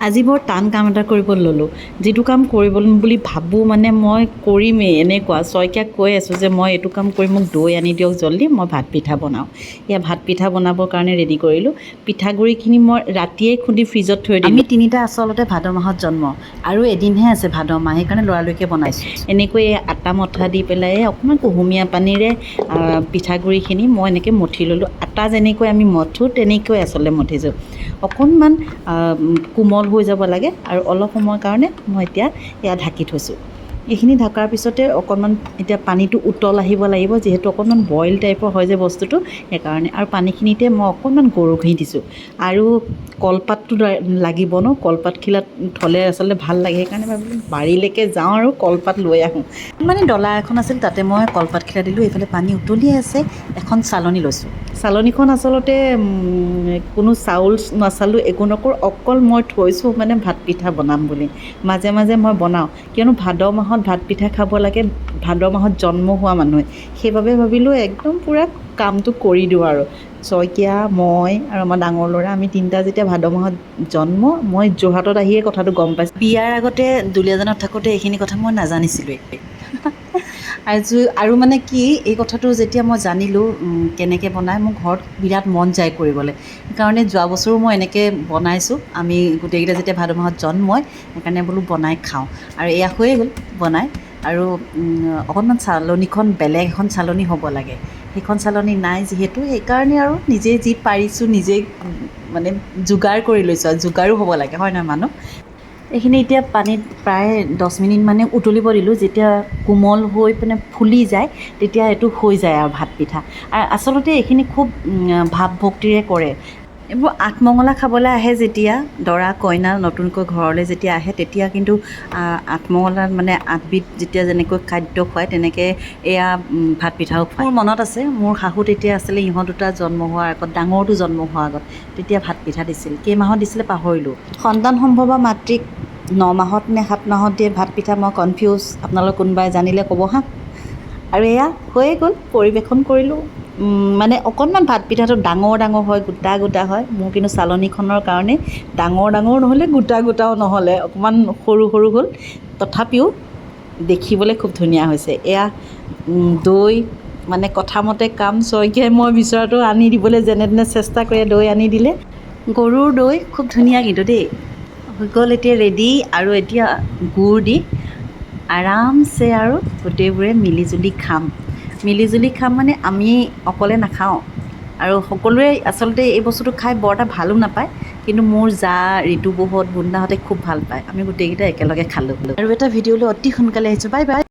আজি বৰ টান কাম এটা কৰিব ল'লোঁ। যিটো কাম কৰিব বুলি ভাবোঁ মানে মই কৰিমেই এনেকুৱা। শইকীয়াক কৈ আছোঁ যে মই এইটো কাম কৰি মোক দৈ আনি দিয়ক জল্দি মই ভাত পিঠা বনাওঁ। এয়া ভাত পিঠা বনাবৰ কাৰণে ৰেডি কৰিলোঁ। পিঠাগুড়িখিনি মই ৰাতিয়েই খুন্দি ফ্ৰিজত থৈ দিলোঁ। আমি তিনিটা আচলতে ভাদ মাহত জন্ম আৰু এদিনহে আছে ভাদ মাহ সেইকাৰণে লৰালৰিকৈ বনাইছোঁ। এনেকৈ এই আটা মঠা দি পেলাই অকণমান কুহুমীয়া পানীৰে পিঠাগুড়িখিনি মই এনেকৈ মঠি ল'লোঁ। আটা যেনেকৈ আমি মঠোঁ তেনেকৈ আচলতে মঠিছোঁ। অকণমান কোমল হৈ যাব লাগে আৰু অলপ সময়ৰ কাৰণে মই এতিয়া এয়া ঢাকি থৈছোঁ। এইখিনি ঢকাৰ পিছতে অকণমান এতিয়া পানীটো উতল আহিব লাগিব যিহেতু অকণমান বইল টাইপৰ হয় যে বস্তুটো সেইকাৰণে। আৰু পানীখিনিতে মই অকণমান গৰু ঘি দিছোঁ। আৰু কলপাতটো লাগিব ন? কলপাতখিলাত থ'লে আচলতে ভাল লাগে সেইকাৰণে ভাবিলোঁ বাৰীলৈকে যাওঁ আৰু কলপাত লৈ আহোঁ। মানে ডলা এখন আছিল তাতে মই কলপাতখিলা দিলোঁ এইফালে পানী উতলিয়ে আছে এখন চালনী লৈছোঁ। চালনীখন আচলতে কোনো চাউল নাচালোঁ একো নকৰোঁ অকল মই থৈছোঁ মানে ভাত পিঠা বনাম বুলি। মাজে মাজে মই বনাওঁ কিয়নো ভাদ মাহত ভাত পিঠা খাব লাগে ভাদ মাহত জন্ম হোৱা মানুহে। সেইবাবে ভাবিলোঁ একদম পূৰা কামটো কৰি দিওঁ আৰু। শইকীয়া মই আৰু আমাৰ ডাঙৰ ল'ৰা আমি তিনিটা যেতিয়া ভাদ মাহত জন্ম মই যোৰহাটত আহিয়ে কথাটো গম পাইছোঁ। বিয়াৰ আগতে দুলীয়াজানত থাকোঁতে এইখিনি কথা মই নাজানিছিলোঁৱে আৰু আৰু মানে কি এই কথাটো যেতিয়া মই জানিলোঁ কেনেকৈ বনাই মোৰ ঘৰত বিৰাট মন যায় কৰিবলৈ। সেইকাৰণে যোৱা বছৰো মই এনেকৈ বনাইছোঁ। আমি গোটেইকেইটা যেতিয়া ভাদ মাহত জন্মই সেইকাৰণে বোলো বনাই খাওঁ। আৰু এয়া হৈয়ে গ'ল বনাই। আৰু অকণমান চালনীখন বেলেগ এখন চালনী হ'ব লাগে। সেইখন চালনী নাই যিহেতু সেইকাৰণে আৰু নিজে যি পাৰিছোঁ উম, মানে যোগাৰ কৰি লৈছোঁ। আৰু যোগাৰো হ'ব লাগে হয় নহয় মানুহ? এইখিনি এতিয়া পানীত প্ৰায় দহ মিনিট মানে উতলিব দিলোঁ। যেতিয়া কোমল হৈ পিনে ফুলি যায় তেতিয়া এইটো হৈ যায় আৰু ভাত পিঠা। আৰু আচলতে এইখিনি খুব ভাৱ ভক্তিৰে কৰে। এইবোৰ আঠমঙলা খাবলৈ আহে যেতিয়া দৰা কইনা নতুনকৈ ঘৰলৈ যেতিয়া আহে তেতিয়া কিন্তু আঠমঙলাত মানে আঠবিধ যেতিয়া যেনেকৈ খাদ্য খুৱায় তেনেকৈ এয়া ভাত পিঠাও খুৱায়। মোৰ মনত আছে মোৰ শাহু তেতিয়া আছিলে ইহঁত দুটা জন্ম হোৱাৰ আগত ডাঙৰটো জন্ম হোৱাৰ আগত তেতিয়া ভাত পিঠা দিছিল। কেইমাহত দিছিলে পাহৰিলোঁ। সন্তান সম্ভৱা মাতৃক ন মাহত নে সাত মাহত দিয়ে ভাত পিঠা মই কনফিউজ আপোনালোক কোনোবাই জানিলে ক'ব হা? আৰু এয়া হৈয়ে গ'ল পৰিৱেশন কৰিলোঁ। মানে অকণমান ভাত পিঠাটো ডাঙৰ ডাঙৰ হয় গোটা গোটা হয়। মোৰ কিন্তু চালনীখনৰ কাৰণে ডাঙৰ ডাঙৰ নহ'লে গোটা গোটাও নহ'লে অকণমান সৰু সৰু হ'ল। তথাপিও দেখিবলৈ খুব ধুনীয়া হৈছে। এয়া দৈ মানে কথামতে কাম শইকীয়াই মই বিচৰাটো আনি দিবলৈ যেনে তেনে চেষ্টা কৰি দৈ আনি দিলে। গৰুৰ দৈ খুব ধুনীয়া কিন্তু দেই। হৈ গ'ল এতিয়া ৰেডি আৰু এতিয়া গুড় দি আৰামছে আৰু গোটেইবোৰে মিলিজুলি খাম। মিলিজুলি খাম মানে আমি অকলে নাখাওঁ আৰু সকলোৱে আচলতে এই বস্তুটো খাই বৰ এটা ভালো নাপায় কিন্তু মোৰ জা ঋতুবহত বুন্দাহঁতে খুব ভাল পায়। আমি গোটেইকেইটা একেলগে খালোঁ। আৰু এটা ভিডিঅ'লৈ অতি সোনকালে আহিছোঁ। Bye bye.